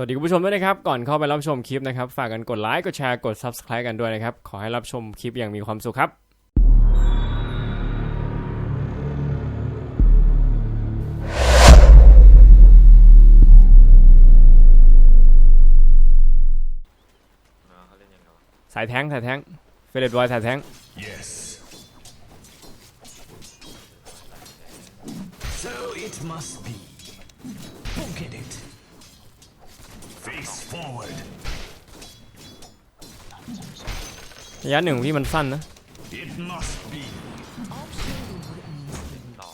สวัสดีคุณผู้ชมด้วยนะครับ ก่อนเข้าไปรับชมคลิปนะครับ ฝากกันกดไลค์ กดแชร์ กด Subscribe กันด้วยนะครับ ขอให้รับชมคลิปอย่างมีความสุขครับ สายแท้งสายแท้งเฟรดบอยสายแท้ง Yes. So it must be. Forget it. Face forward. ระยะหนึ่งของพี่มันสั้นนะ It must be. ต่อ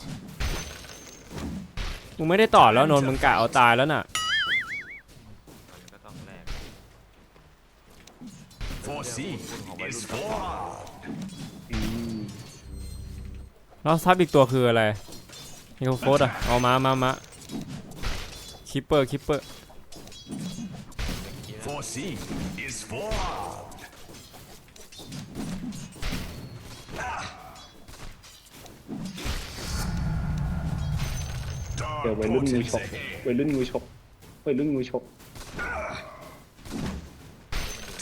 มึงไม่ได้ต่อแล้วนนท์มึงกะเอาตายแล้วน่ะตอนนี้ก็ต้องแลก Foresee is for. แล้วซับอีกตัวคืออะไรนี่เขาโคตรอะ เอามามามาคิปเปอร์คิปเปอร์ Foresee is for. เจอวัยรุ่นงูฉกวัยรุ่นงูฉกวัยรุ่นงูฉก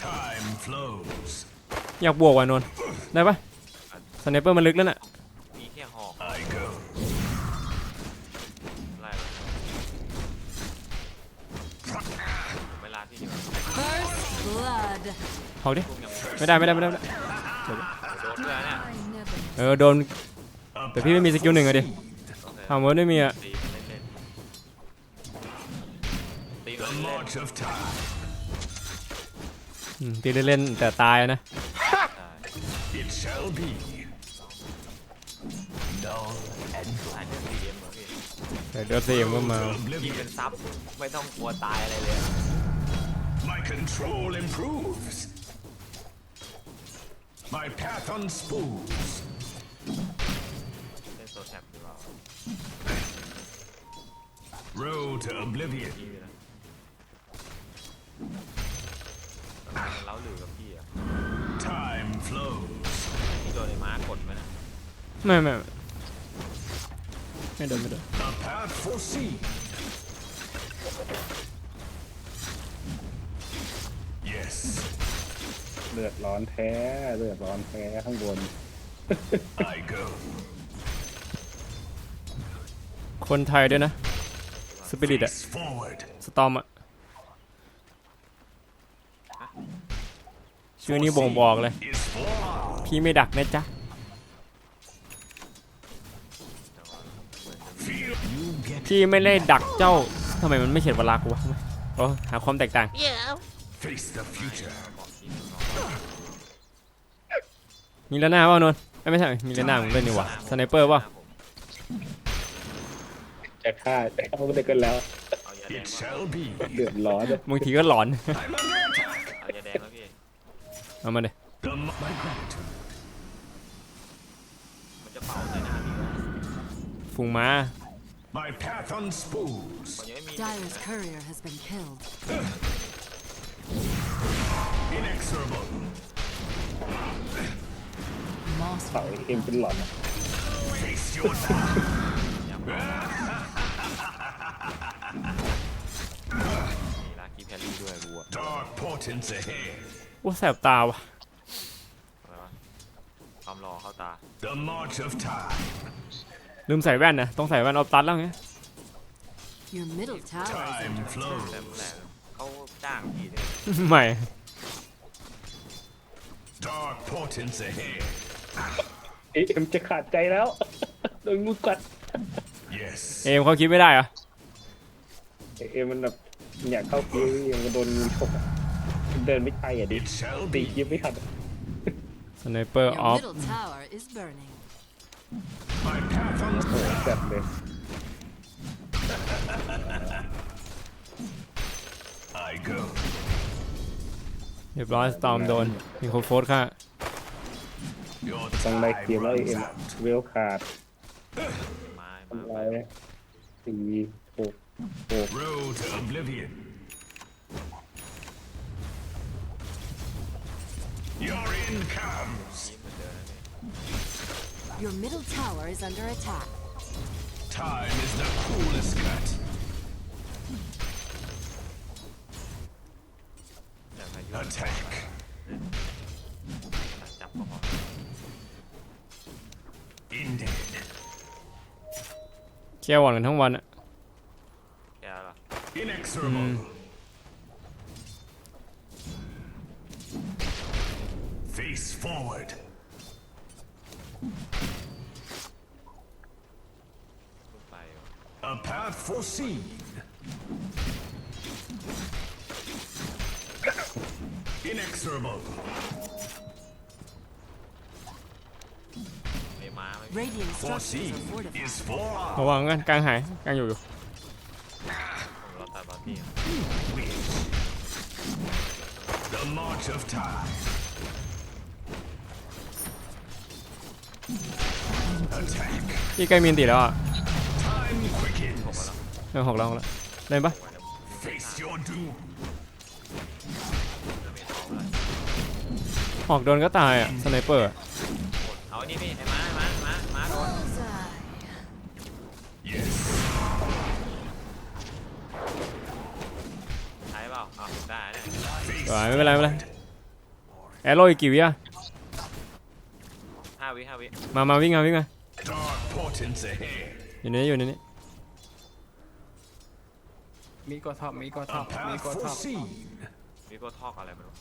Time flows. อยากบวกว่ะนนท์ได้ปะสไนเปอร์มันลึกแล้วน่ะ เอาดิไม่ได้ไม่ได้ไม่ได้ไม่ได้โดนด้วยเนี่ยเออโดนแต่พี่ไม่มีสกิลหนึ่งอะดิทำเวิร์ดไม่มีอะตีเล่นเล่นตี The เล่นเล่นอืมตีเล่นๆแต่ตายนะ It shall be. Null and หายเรื่องตีเอ็มเหรอพี่แต่เดือดเสียงก็มายิง oblivion. เป็นซับไม่ต้องกลัวตายอะไรเลย My control improves. My path unspools. เล่นโซแท็บดีกว่า Road to oblivion. พี่นะทำไมมันเล้าหลือกับพี่อะ Time flows. พี่โดนไอ้ม้ากดไหมนะไม่ไม่ไม่ไม่โดนไม่โดน The path foreseen. Yes, เลือดร้อนแท้ เลือดร้อนแท้ข้างบน I go. คนไทยด้วยนะสปิริตอะ Face forward. สตอมอะชื่อนี้บ่งบอกเลย Is for พี่ไม่ดักนะจ๊ะ feel. You get พี่ไม่ได้ดักเจ้าทำไมมันไม่เขียนวลากูวะทำไมโอ้หาความแตกต่าง face the future. มีแล้วหน้าเปล่านนท์เอ้ยไม่ใช่ มีแล้วหน้ามึงเล่นนี่หวะสไนเปอร์เปล่าจะฆ่าจะเข้าไปได้กันแล้วเอายาแดง It มา shall be. เดือดร้อนอะบางทีก็หลอน I'm under attack. เอายาแดงมาพี่ เอามาเลย The, my gratitude. มันจะเป่าใส่หน้าพี่วะฝูงม้า My path unspools. มันยังไม่มี Dyer's courier has been killed. เสาเอ็มเป็นหลอนอะ Face your death. มีลาคีแพรรี่ด้วยกูอะ Dark portents ahead. ว่าแสบตาวะอะไรวะความรอเข้าตา The march of time. ลืมใส่แว่นนะต้องใส่แว่นออฟตัดแล้วไง Your middle tower is Time under flows. แต่เมื่อไหร่เขาจ้างพี่เนี่ยไม่ Dark portents ahead. เอ็มจะขาดใจแล้ว โดนงูกัด Yes. เอมเขาคิดไม่ได้เหรอ เอ็มมันแบบอยากเข้าคิวยังก็โดนงูฉกอะเดินไม่ไปอะดิ It shall ตี be. ยิบไม่ทัน สไนเปอร์อ Your อฟ middle tower is burning. My path โอ้โห unspools. จัดเลย I go. เรียบร้อยสตอมโดนมีคนโฟร์ค่ะ Your ต้องไล่เกม time แล้วเอ็ม runs out. เวลขาด ไม้ ทำ มา ไรสี่หกหก Road to oblivion. Your end comes. ยิ้มเหมือนเดิมนะพี่ Your middle tower is under attack. Time is the coolest cut. Attack. จับก็พอ Indeed. แค่วันกันทั้งวันอะ แกเหรอ Inexorable. Face forward. ลูกไปอยู่ A path foreseen. Inexorable. ระวังกันกลางหายกลางอยู่อยู่ผมรถตัดบอลตี้ wish. The march of time. Attack. พี่ใกล้มีนติแล้วอะ Time quickens. เรื่องหกแล้วหกแล้วเล่นปะ Face your doom. หอกโดนก็ตายอะสไนเปอร์ Face สวยไม่เป็นไรไม่เป็นไรแอโร่อีกกี่วิอะห้าวิห้าวิมามาวิ่งมาวิ่งมา dark portents ahead. อยู่ในนี้อยู่ในนี้มีกดท็อปมีกดท็อ A ปมี path กดท็อป foreseen. มีโกทอกอะไรไม่รู้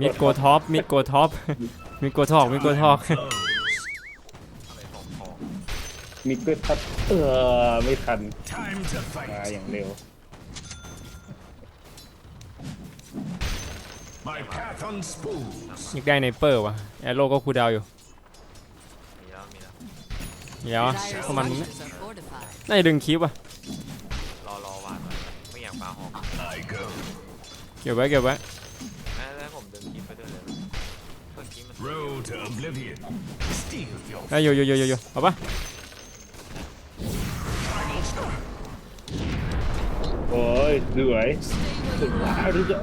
มิดโกท็อปมิดโกท็อปมิดโกทอกมิดโกทอก Close. อะไรทองทองมีเกิดทัดเออไม่ทัน Time to มา fight. อย่างเร็ว My path unspools. อยากได้ไนเปอร์ว่ะแอโร่ก็คูลดาวน์อยู่มีแล้วมีแล้วเดี๋ยว Dire ประมาณนี้ structures are fortified. น่าจะดึงคลิปอะรอรอวาดไว้ไม่อยากปาหอก I go. เก็บไว้เก็บไว้แม้แล้วผมดึงคลิปไปด้วยเลยเมื่อกี้มัน Road to oblivion. Steal your ได้อยู่อยู่อยู่อยู่อยู่เอาปะโอ้ยสวยสุดว้าวที่จะ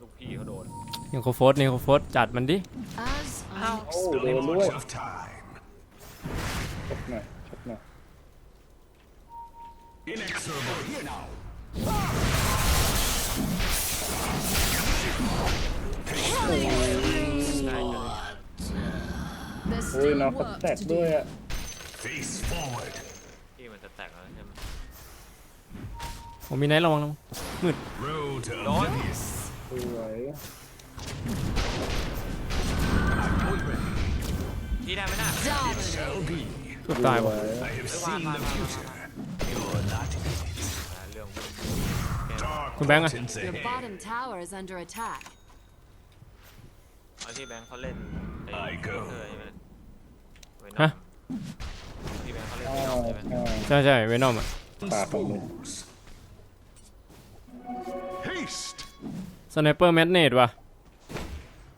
ลูกพี่เขาโดนนิโคโฟสนิโคโฟสจัดมันดิ As โอ้โด The นด้วย march of time. ชกหน่อยชกหน่อย Inexorable. Here now. โอ้ยน้องเขาแตกด้วยอะ Face forward. พี่มันจะแตกแล้วใช่ไหม ผมมีไนท์ระวังระวัง Road to Lord. oblivion. สวยพี่ได้ไหมน่ะ dominate. Shall be. เกือบตายสวว่ะย I have seen the future. You're not in it. หาเรื่อง Dark คุณแบงค์อะ portents Your ahead. bottom tower is under attack. เอาที่แบงค์เขาเล่นไอ้ I go เธอใช่ไหมเวนอมฮะ ที่แบงค์เขาเล่นอ้าเวนอวมใช่ไหมอ้าวใช่ใช่เวนอมอะ Spools. Haste. สไนเปอร์แมทเนตว่ะ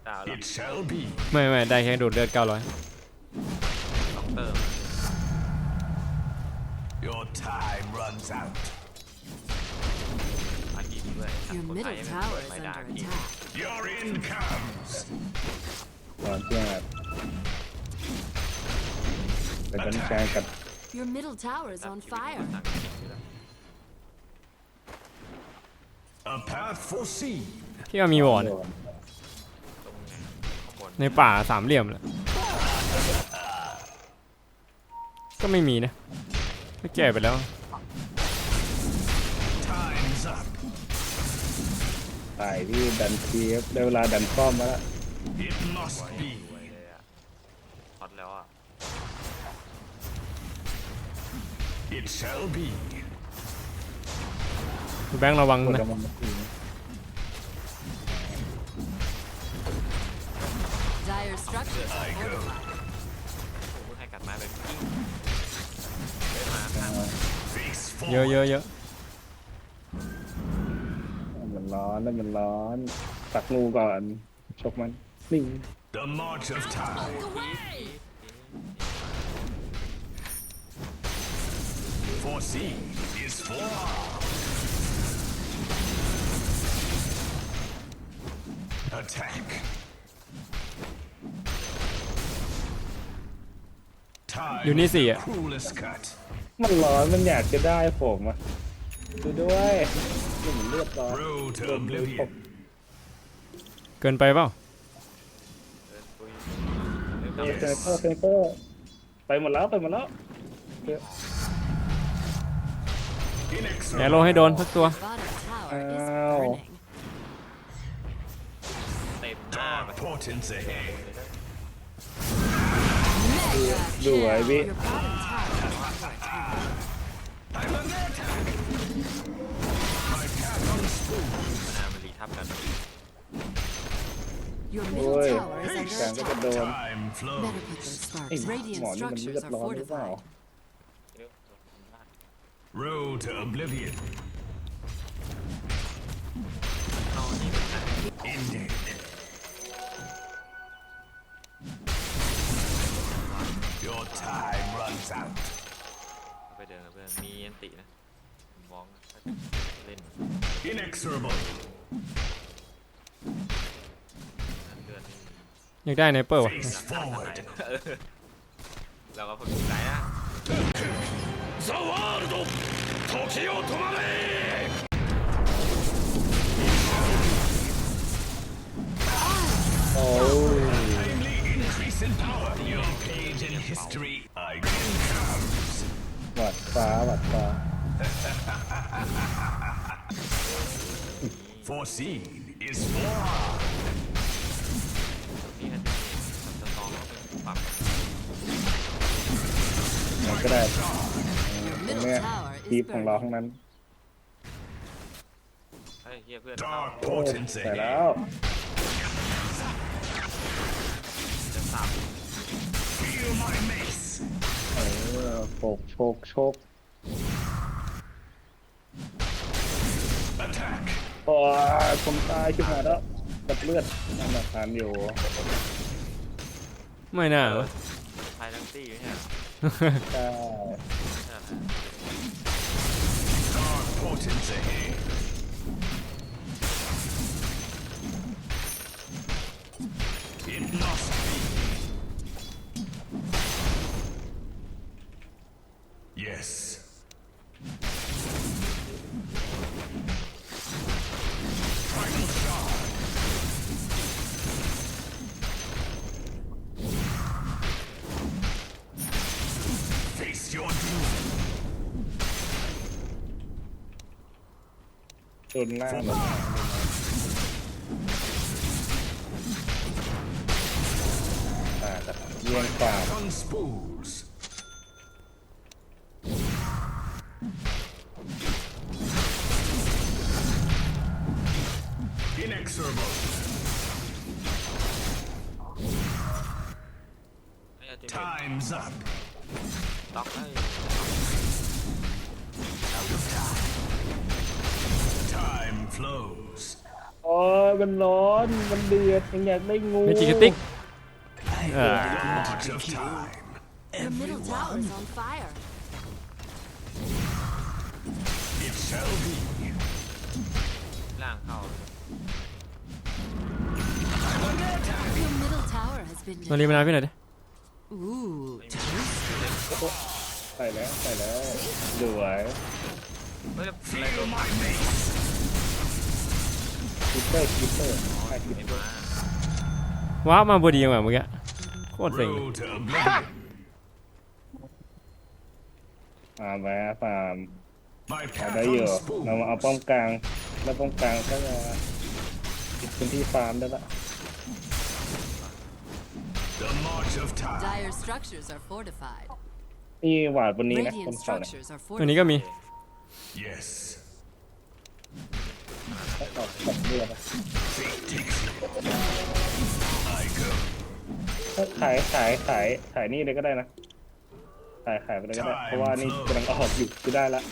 ดาวแล้ว It shall be. ไม่ไม่ได้แค่ดูดเลือด900ด็อกเตอร์ Your time runs out. อากีด้วย Your คนไทย middle ไม่ tower เปิด is ไม่ได้ under พี่ attack. Your end comes. ตอนเที่ยงอะแต่ตอนนี้กลางกับ Your middle tower is on fire. สั่งกินอยู่แล้ว A path foreseen. พี่ว่ามีวอร์ดตรงไหนข้างบนในป่าสามเหลี่ยมแหละก็ไม่มีนะไม่แก่ไปแล้ว Time's up. ตายที่ดันเทียบได้เวลาดันป้อมมาแล้ว It must be. ไว้เลยอะช็อตแล้วอะ It shall be. คุณแบงค์ระวังกดนะกำลังมาถึง Dire structures are I go. fortified. ผมเพิ่งให้กัดไม้ไปกิ้งเดินมาข้าง Face เยอะ forward. เยอะเยอะมันร้อนแล้วมันร้อนตักงูก่อนชกมันนิ่ง The march of time. Foreseen is forearmed. Attack. Time อยู่นี่สี่อะ cruelest cut. มันร้อนมันอยากจะได้ผมอะดูด้วยนี่มันเลือดร้อน Road to โดนมือผม oblivion. เกินไปเปล่าเดินปุยเดินเฟเข้าเฟเฟอร์เฟเฟอร์ไปหมดแล้วไปหมดแล้ว แอโร่ให้โดนสักตัว Bottom tower is Ow. burning. เต็มหน้า Dark ไป portents attack. I'm under attack. My path unspooled. หน้ามันรีทับกัน Your โอ้ middle ย tower is แสง under ก็จะโด attack. น Time Better put flows. those ไอ้ sparks. ห Radiant มอนี่มันเลือ structures ด are ร้อนหรือเปล่า fortified. เร็ว Road to oblivion. เอานี่เป็นไง Ended. Your time runs out. ไปเดินกับเพื่อนมีอันตินะมองเล่น Inexorable. เลือดนี่ อยากได้ไนเปอร์วะ Face forward. เออเราก็ฝึกใจนะ The world! 時を止まれ โอ้ย Timely increase in power. Your page in history. I can comes. หวัดฟ้าหวัดฟ้า Foreseen is forearmed. นี่อันติสตอมต้องปรับมันก็ได้ Your ตรง middle เนี้ย tower ที is มของเราทั้ง burning. นั้นเฮ้ยเฮียเพื่อน Dark โอ้ย portents ใส่แล้ ahead. วจะสับ Feel my mace. เออโชกโชกโชก Attack. โอ้ยผมตายขึ้นมาแล้วกับเลือดนั่นแหละทานอยู่ไม่น่าวะไทยทั้งตี้อยู่เนี่ยใช่ Yes. Primal shard. Face your doom. จน Inexorable. ไอ้อันติ Time's up. ล็อกให้ Time flows. โอ้ยมันร้อน มันเดือดยังอยากได้งู เมจิกติ๊ก อ่า March of time. Your middle tower is on fire. It shall be. ล่างเข้า Your middle tower has been มารีมานาพี่หน่อยดิ Ooh, ใส่แล้วใส่แล้วสวยเฮ้ยอะไร Feel my mace. คิปเปอร์คิปเปอร์ใช่คิปไม่เปอร์มาว้าวมาพอดีว่ะเมื่อกี้โคตรเซ็ง Road to oblivion. ฟาร์มไว้ฟาร์ม My เอา path ได้อยู่ on เรามาเอา spools. ป้อมกลางแล้วป้อมกลางก็จะปิดพื้นที่ฟาร์มได้ละ The march of time. dire structures are fortified. นี่หวาดบนนี้นะบ Radiant นเขาเนี่ย structures are ตัวนี้ก็ fortified. มี Yes. ถ้าออกตัดเลือดอะ Fate takes you. I go. ถ้าขายขายขายขายนี่เลยก็ได้นะ ขายขายไปเลยก็ได้ เพราะว่านี่กำลังออกอยู่คือได้ละ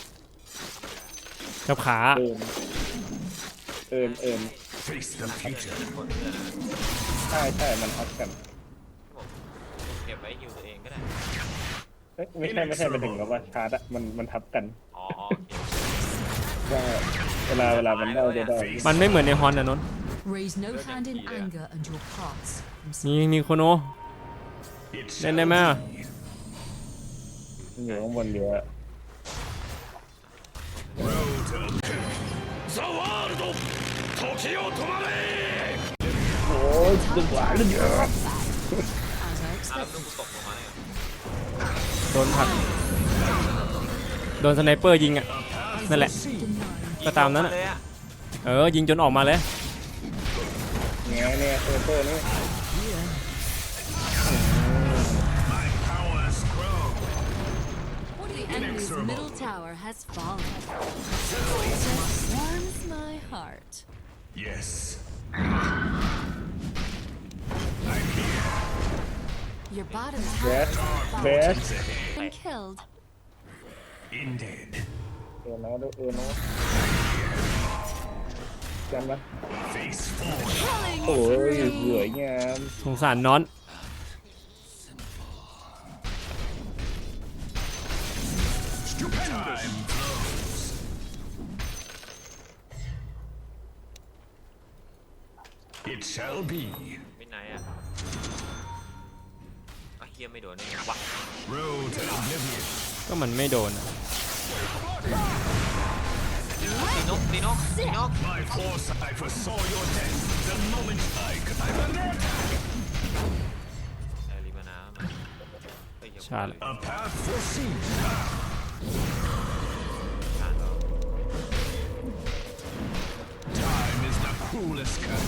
กับขา เอินเอินเอิน Face the future. ใช่ใช่มันทับกัน เองก็ได้เอ้ยไม่ใช่ไม่ใช่ไปถึงกับว่าชาร์จอะมันมันทับกันอ๋อโอเคใช่เวลาเวลามันได้จะได้มันไม่เหมือนในฮอนนะนนท์ Raise no hand in Yeah. anger and your paths from มีมีโคโน It เล่น shall ได้ไหมอะ be. อยู่ข้างบนเยอะ Road of The world of Tokyo Tomare! โอ้ยสุดหวานเลยเยอะ as I อะ expected. แล้วลูกกูตกลงมาเนี่ย โดนผลักโดนสไนเปอร์ยิงอะ นั่นแหละ Denied. ก็ตามนั้นอะเลยอะ เออ ยิงจนออกมาเลยแง่เนี่ยเซอร์เตอร์นี่ Your bottom แบ tower ส has แบ fallen ส and killed. Indeed. เออนะเออนะจำนะ Face forward. Killing โอ้ย spree. เหนื่อยงาม สงสารน้อน Time flows. It shall be. ไม่ไหนอ่ะ อะเฮียไม่โดนได้ไงวะ Road to oblivion. ก็มันไม่โดนอะตีนกตีนกตีนก My foresight foresaw your death the moment I could. I'm under attack. เออรีบานามาเฮ้ยอย่าชาเลย A path foreseen. ชาเรา Time is the cruelest cut.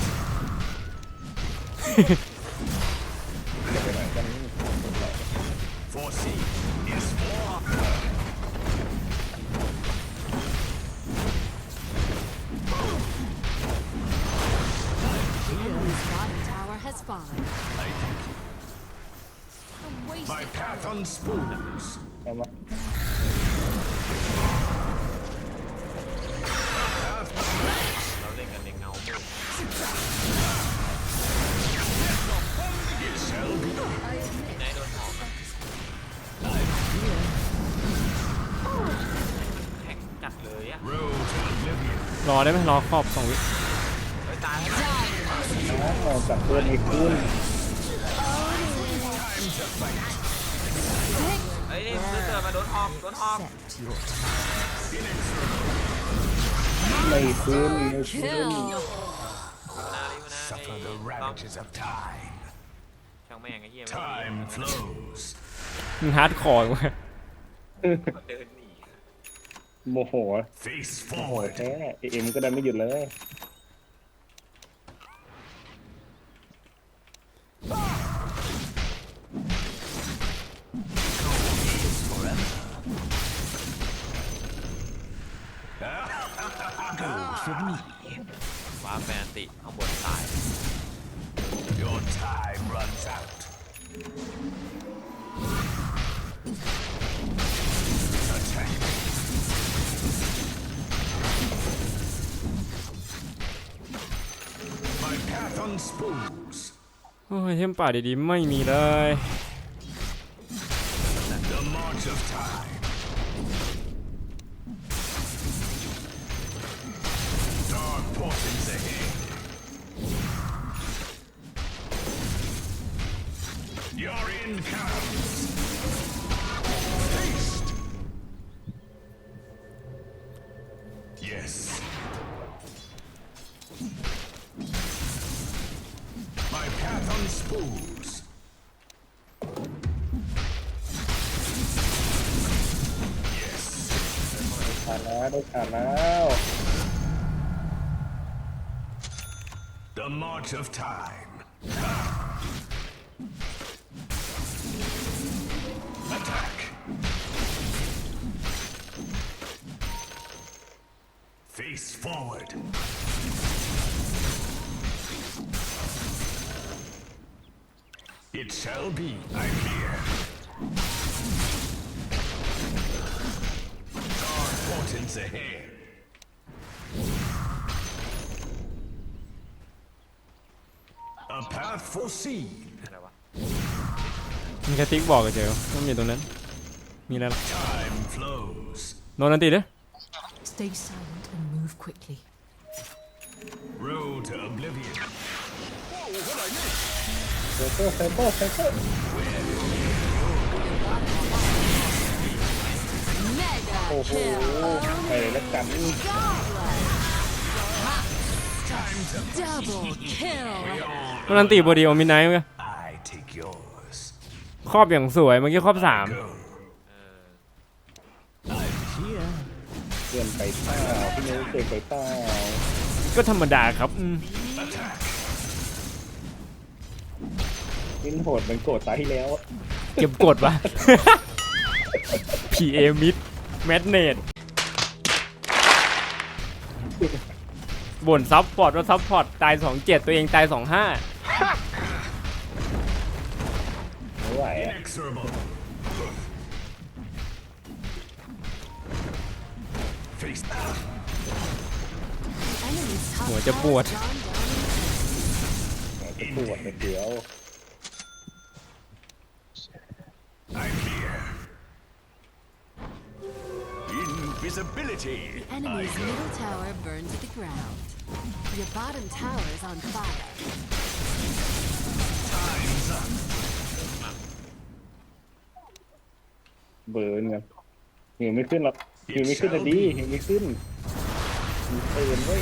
ได้ไหมรอครอบสองวิเฮ้ยตายแล้วอ้าวจับเพื่อนอีกขึ้นเฮ้ยนี่เสือเสือมาโดนหอกโดนหอกไม่ขึ้นไม่ขึ้น kill. รีบมานารีบมานา Suffer the ไอ้ต้อง ravages of time. ช่างแม่งไอ้เหี้ยไม่ Time flows. มันฮาร์ดคอร์เว้ยเดินหนี โมโห Face โมโห forward. แท้เอ็มก็ได้ไม่หยุดเลย ว้าแฟนติข้างบนตาย Your time runs out. โอ้ยเทมป่าดีๆ ไม่มีเลย Of time. Attack. Face forward. It shall be. I'm here. Dark portents ahead. มีกระติกบอกกับเจอว่ามีตรงนั้น มีแล้ว Time flows. โนนันติเด้อ Stay silent and move quickly. Road to oblivion. ไซเปอร์ไซเปอร์ไซเปอร์ Mega โอ้โห kill. ไปแล้วกัน Double kill. มันอันตีบอดีโอมินไนท์มั้ย I take yours. ครอบอย่างสวยเมื่อกี้ครอบสาม Go. เออเกินไปเปล่าพี่นุ้ยเกินไปเปล่าก็ธรรมดาครับอืมวินโหดเหมันโกรธตาที่แล้วอะเก็บกดวะ PA มิดแมดเนต บ่นซับพอร์ตว่าซับพอร์ตตาย27ตัวเองตาย25ไม่ไหวอะ Inexorable. Face Enemy's top หัวจะปวด tower gone down. จะปวดเลยเดี๋ยว Invisibility. Enemy's middle tower burned to the ground. Your bottom tower is on fire. Time's up. เบิร์นกันหิวไม่ขึ้นหรอกหิวไม่ขึ้นอะดีหิวไม่ขึ้นมีเตือนไว้ย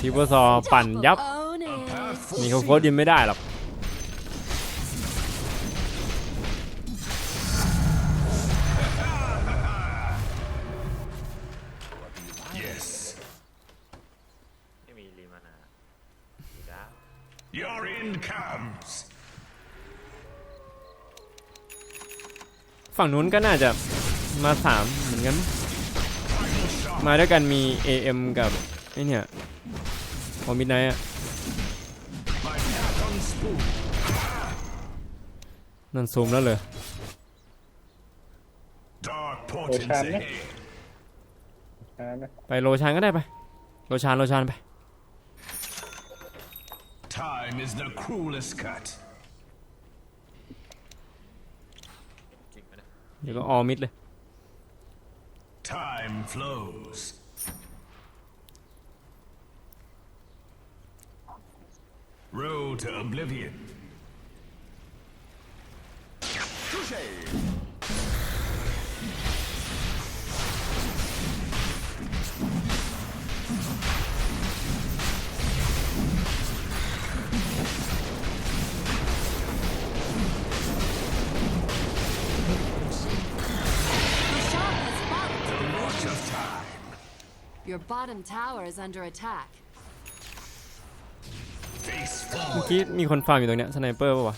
ทีเบอร์ซอปั่นยับ Own it. Path มีเขาโคตรยินไม่ได้หรอก ฝั่งนู้นก็น่าจะมาสามเหมือนกันมั้ง Final shot. มาด้วยกันมี AM กับไอเนี่ยโอมิดไนท์อะ My path on spool. นั่นซูมแล้วเลย Dark portents Ocean, ahead. ช้านะไปโลชานก็ได้ไป โลชานโลชานไป Time is the cruelest cut. เนี่ย เดี๋ยวก็ออมิดเลย Time flows. Road to oblivion. The Your bottom tower is under attack. Face เมื่อ forward. กี้มีคนฟาร์มอยู่ตรงเนี้ยสไนเปอร์ป่าวะ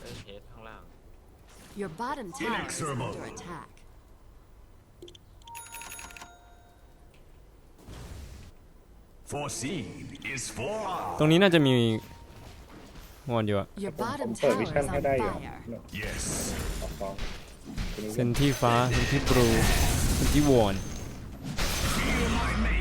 เล่นเฮดข้างล่าง Your bottom tower is Inexorable. under attack. Foreseen is forearmed. ตรงนี้น่าจะมีวอนอยู่อะ Your ผม bottom เปิด tower วิ is ชั่นให้ on ได้อยู่ fire. Yes. ออกฟองทีนี้เซนที่ฟ้าเซนที่บลูเซนที่วอน Feel my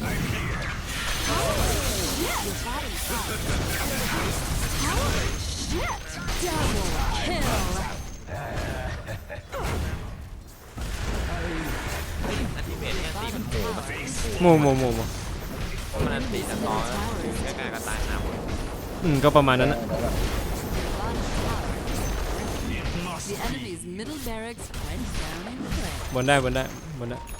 โหมัน Face โมโมโมโมมันอันตีแต่ตอนใกล้ๆก็ตายหน้าหมดอืมก็ประมาณนั้นนะ Bottom tower. It must The enemy's middle barracks went down in flames. บนได้บนได้บนได้ The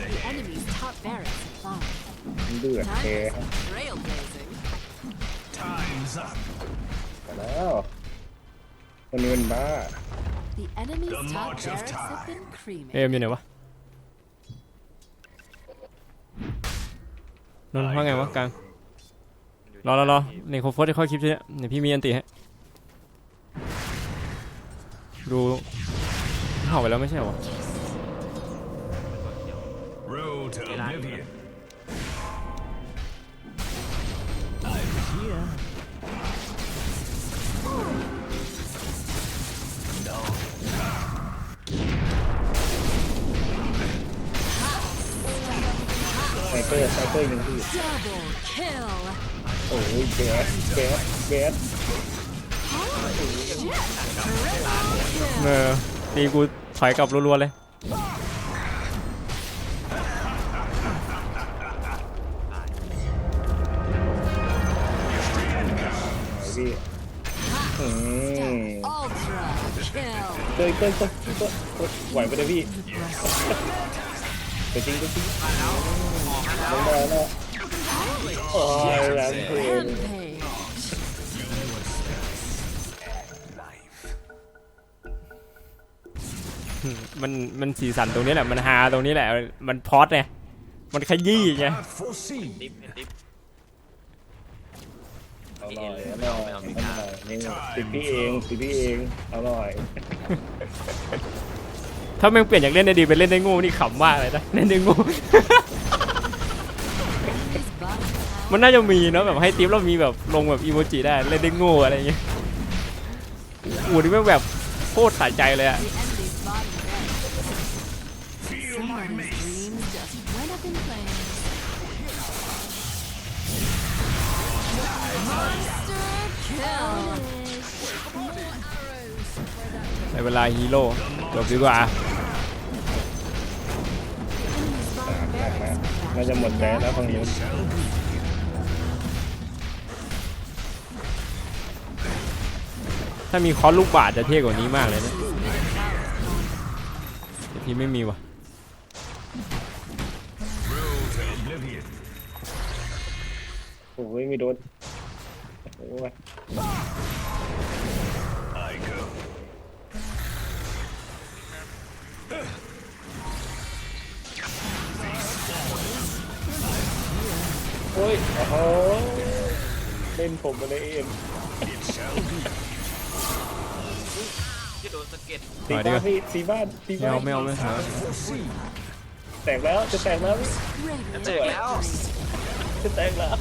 The ahead. enemy's top barracks have fallen. เดือดแก Time for some trailblazing. Time's up. มาแล้วคนนี้มันบ้า The enemy's The top march of barracks have been time. เอม cremated. อยู่ไหนวะนนท์ว่าไงวะกลางรอรอรอในโคโฟสจะเข้าคลิปใช่ไหมเดี๋ยวพี่มีอันติให้ดูเห่าไปแล้วไม่ใช่เหรอ Road to Get out of oblivion. ไซเปอร์ไซเปอร์ยังที่ Double kill. โอ้ยแบดแบดแบดเออตีกูถอยกลับรัวๆเลย เต้ยเต้ยเต้ยเต้ยไหวไปเลยพี่ไปจริงจริงลงมาแล้วโอ้ยแรงเพลงมันมันสีสันตรงนี้แหละ มันฮาตรงนี้แหละ มันพอดไงมันขยี้ไง Not foreseen. ดิฟ เห็นดิฟอร่อยอร่อยอร่อยนี่ติดพี่เองติดพี่เองอร่อยถ้าแม่งเปลี่ยนจากเล่นได้ดีเป็นเล่นได้โงูนี่ขำมากเลยนะเล่นได้โงู Enemy's bottom tower มันน่าจะมีเนาะแบบให้ทิปแล้วมีแบบลงแบบอีโมจิได้เล่นได้โงูอะไรอย่างเงี้ยโอ้โหนี่แม่งแบบโคตรสะใจเลยอะ เวลาฮีโร่จบดีกว่า Enemy's bottom barracks. น่าจะหมดแรงแล้วฝั่งนู้นถ้ามีคอสลูกบาศก์จะเท่กว่านี้มากเลยนะแต่ที่ไม่มีว่ะ Road to oblivion. โอ้ยไม่โดนโอ้ย โอ้ยโอ้โหเล่นผมมาเลยเอ็ม It shall be. ที่โดนสะเก็ดตีบ้านพี่ตีบ้านตีไม่บ้านเอาไม่เอาไม่เอา Foreseen. แตกแล้วจะแตกแล้วพี่ Radiant แตกแล้ว victory. จะแตกแล้ว